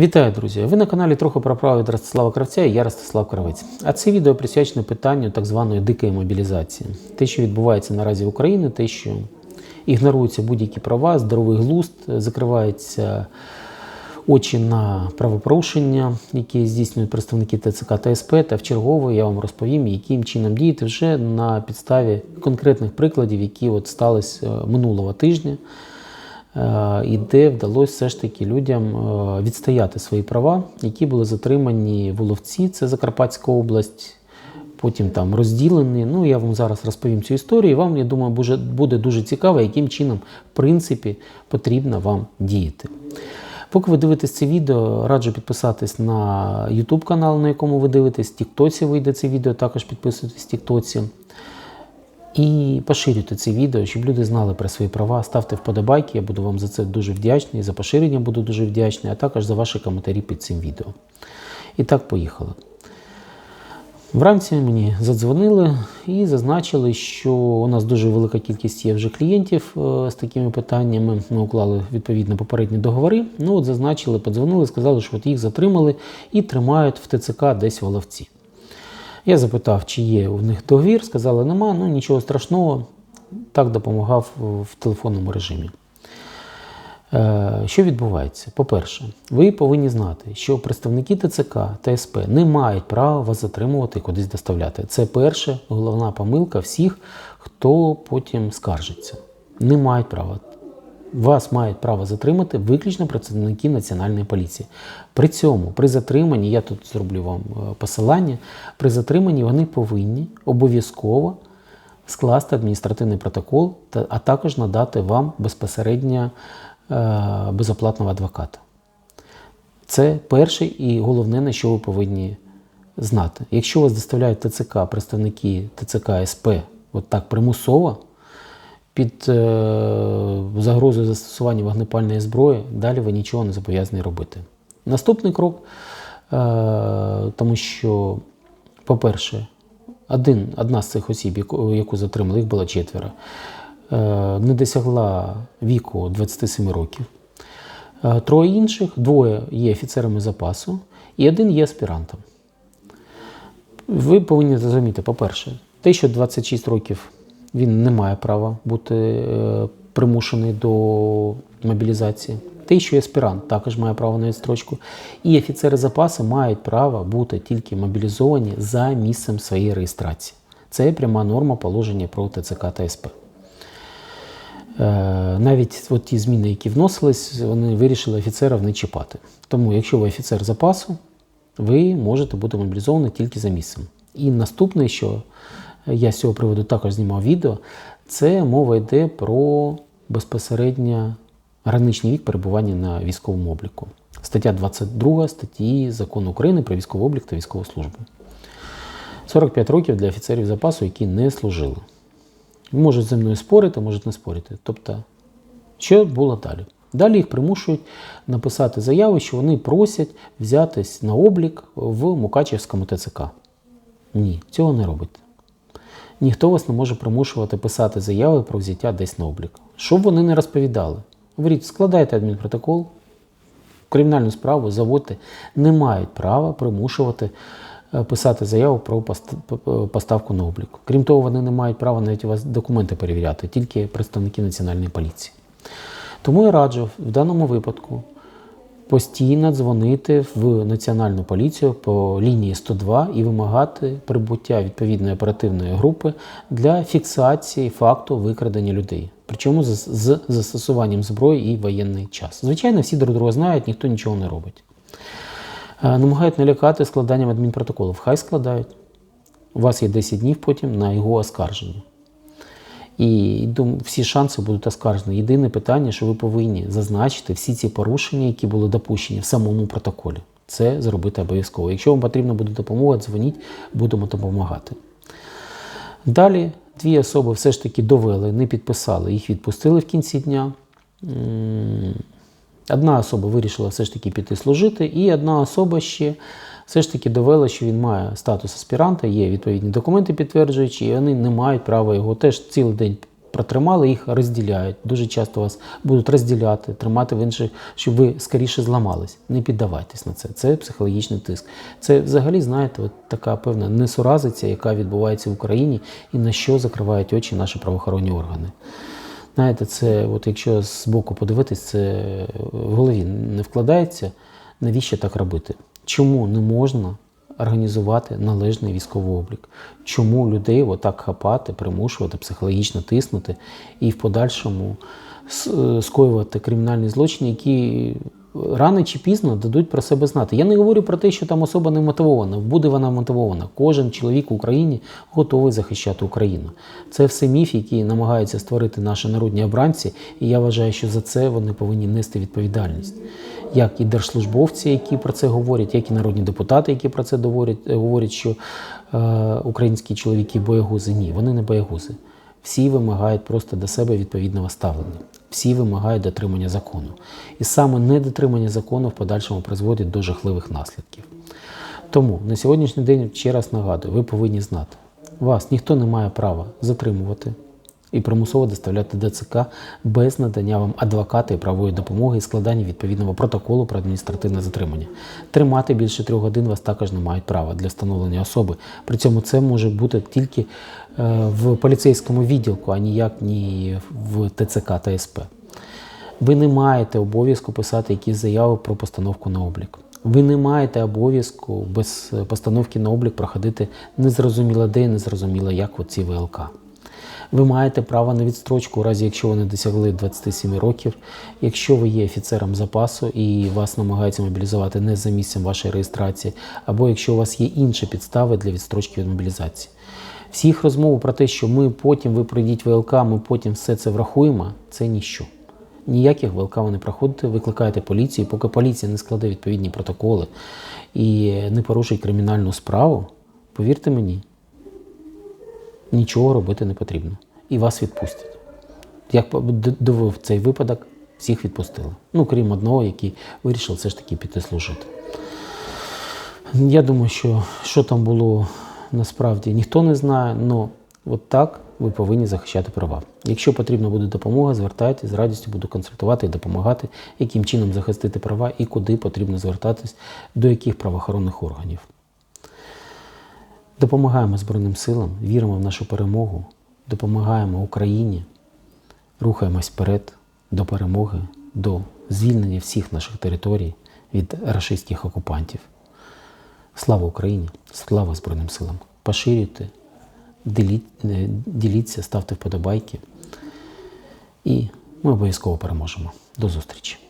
Вітаю, друзі! Ви на каналі трохи про право від Ростислава Кравця і я Ростислав Кравець. А це відео присвячене питанню так званої дикої мобілізації. Те, що відбувається наразі в Україні, те, що ігноруються будь-які права, здоровий глузд, закриваються очі на правопорушення, які здійснюють представники ТЦК та СП, та в чергове я вам розповім, яким чином діяти вже на підставі конкретних прикладів, які от сталися е, минулого тижня. Е, і де вдалося все ж таки людям е, відстояти свої права, які були затримані в Оловці, це Закарпатська область, потім там розділені. Ну, я вам зараз розповім цю історію, і вам, я думаю, буде- дуже цікаво, яким чином, в принципі, потрібно вам діяти. Поки ви дивитесь це відео, раджу підписатись на YouTube канал, на якому ви дивитесь. В Тіктоці вийде це відео, також підписуйтесь Тіктоці. І поширюйте це відео, щоб люди знали про свої права. Ставте вподобайки, я буду вам за це дуже вдячний. За поширення буду дуже вдячний, а також за ваші коментарі під цим відео. І так, поїхали. Вранці мені задзвонили і зазначили, що у нас дуже велика кількість є вже клієнтів е, з такими питаннями. Ми уклали відповідно попередні договори. Ну от зазначили, подзвонили, сказали, що от їх затримали і тримають в ТЦК десь в Оловці. Я запитав, чи є у них договір, сказали, нема, ну нічого страшного. Так допомагав в телефонному режимі. Е, Що відбувається? По-перше, ви повинні знати, що представники ТЦК та СП не мають права вас затримувати і кудись доставляти. Це перша головна помилка всіх, хто потім скаржиться. Не мають права. Вас мають право затримати виключно працівники Національної поліції. При цьому, при затриманні, я тут зроблю вам е, посилання, при затриманні вони повинні обов'язково скласти адміністративний протокол, а також надати вам безпосередньо е, безоплатного адвоката. Це перше і головне, на що ви повинні знати. Якщо вас доставляють ТЦК, представники ТЦК СП, от так примусово, під е, загрозою застосування вогнепальної зброї, далі ви нічого не зобов'язані робити. Наступний крок, е, тому що, по-перше, один, одна з цих осіб, яку, яку затримали, їх було четверо, е, не досягла віку 27 років. Троє інших, двоє є офіцерами запасу, і один є аспірантом. Ви повинні зрозуміти, по-перше, те, що 26 років він не має права бути е, примушений до мобілізації. Те, що аспірант також має право на відстрочку. І офіцери запасу мають право бути тільки мобілізовані за місцем своєї реєстрації. Це пряма норма положення про ТЦК та СП. Е, Навіть от ті зміни, які вносились, вони вирішили офіцерів не чіпати. Тому, якщо ви офіцер запасу, ви можете бути мобілізовані тільки за місцем. І наступне, що я з цього приводу також знімав відео, це мова йде про безпосередньо граничний вік перебування на військовому обліку. Стаття 22 статті Закону України про військовий облік та військову службу. 45 років для офіцерів запасу, які не служили. Можуть зі мною спорити, можуть не спорити. Тобто, що було далі? Далі їх примушують написати заяву, що вони просять взятись на облік в Мукачевському ТЦК. Ні, цього не робите. Ніхто вас не може примушувати писати заяви про взяття десь на облік. Щоб вони не розповідали. Говоріть, складайте адмінпротокол, кримінальну справу заводьте, не мають права примушувати е, писати заяву про поставку на облік. Крім того, вони не мають права навіть у вас документи перевіряти, тільки представники національної поліції. Тому я раджу в даному випадку постійно дзвонити в національну поліцію по лінії 102 і вимагати прибуття відповідної оперативної групи для фіксації факту викрадення людей. Причому з, з застосуванням зброї і воєнний час. Звичайно, всі друг друга знають, ніхто нічого не робить. Е, Намагають налякати складанням адмінпротоколів. Хай складають. У вас є 10 днів потім на його оскарження. І думаю, всі шанси будуть оскаржені. Єдине питання, що ви повинні зазначити всі ці порушення, які були допущені в самому протоколі. Це зробити обов'язково. Якщо вам потрібна буде допомога, дзвоніть, будемо допомагати. Далі дві особи все ж таки довели, не підписали, їх відпустили в кінці дня. Одна особа вирішила все ж таки піти служити, і одна особа ще все ж таки довела, що він має статус аспіранта, є відповідні документи підтверджуючі, і вони не мають права його теж цілий день протримали, їх розділяють. Дуже часто вас будуть розділяти, тримати в інших, щоб ви скоріше зламались. Не піддавайтесь на це. Це психологічний тиск. Це взагалі, знаєте, от така певна несуразиця, яка відбувається в Україні і на що закривають очі наші правоохоронні органи. Знаєте, це, от якщо з боку подивитись, це в голові не вкладається, навіщо так робити? Чому не можна організувати належний військовий облік? Чому людей отак хапати, примушувати, психологічно тиснути і в подальшому скоювати кримінальні злочини, які рано чи пізно дадуть про себе знати. Я не говорю про те, що там особа не мотивована. Буде вона мотивована. Кожен чоловік в Україні готовий захищати Україну. Це все міф, який намагаються створити наші народні обранці, і я вважаю, що за це вони повинні нести відповідальність. Як і держслужбовці, які про це говорять, як і народні депутати, які про це говорять, говорять що е, українські чоловіки боягузи. Ні, вони не боягузи. Всі вимагають просто до себе відповідного ставлення. Всі вимагають дотримання закону. І саме недотримання закону в подальшому призводить до жахливих наслідків. Тому на сьогоднішній день ще раз нагадую, ви повинні знати, вас ніхто не має права затримувати і примусово доставляти до ЦК без надання вам адвоката і правової допомоги і складання відповідного протоколу про адміністративне затримання. Тримати більше трьох годин вас також не мають права для встановлення особи. При цьому це може бути тільки е, в поліцейському відділку, а ніяк ні в ТЦК та СП. Ви не маєте обов'язку писати якісь заяви про постановку на облік. Ви не маєте обов'язку без постановки на облік проходити незрозуміло де і незрозуміло як оці ВЛК. Ви маєте право на відстрочку, у разі якщо ви не досягли 27 років, якщо ви є офіцером запасу і вас намагаються мобілізувати не за місцем вашої реєстрації, або якщо у вас є інші підстави для відстрочки від мобілізації. Всіх розмов про те, що ми потім ви пройдіть ВЛК, ми потім все це врахуємо, це ніщо. Ніяких ВЛК ви не проходите, викликаєте поліцію, поки поліція не складе відповідні протоколи і не порушить кримінальну справу, повірте мені, нічого робити не потрібно. І вас відпустять. Як довів цей випадок, всіх відпустили. Ну, крім одного, який вирішив все ж таки піти служити. Я думаю, що що там було насправді ніхто не знає, але от так ви повинні захищати права. Якщо потрібна буде допомога, звертайтесь, з радістю буду консультувати і допомагати, яким чином захистити права і куди потрібно звертатись, до яких правоохоронних органів. Допомагаємо Збройним силам, віримо в нашу перемогу, допомагаємо Україні, рухаємось вперед до перемоги, до звільнення всіх наших територій від рашистських окупантів. Слава Україні! Слава Збройним силам! Поширюйте, е, діліться, ставте вподобайки. І ми обов'язково переможемо. До зустрічі!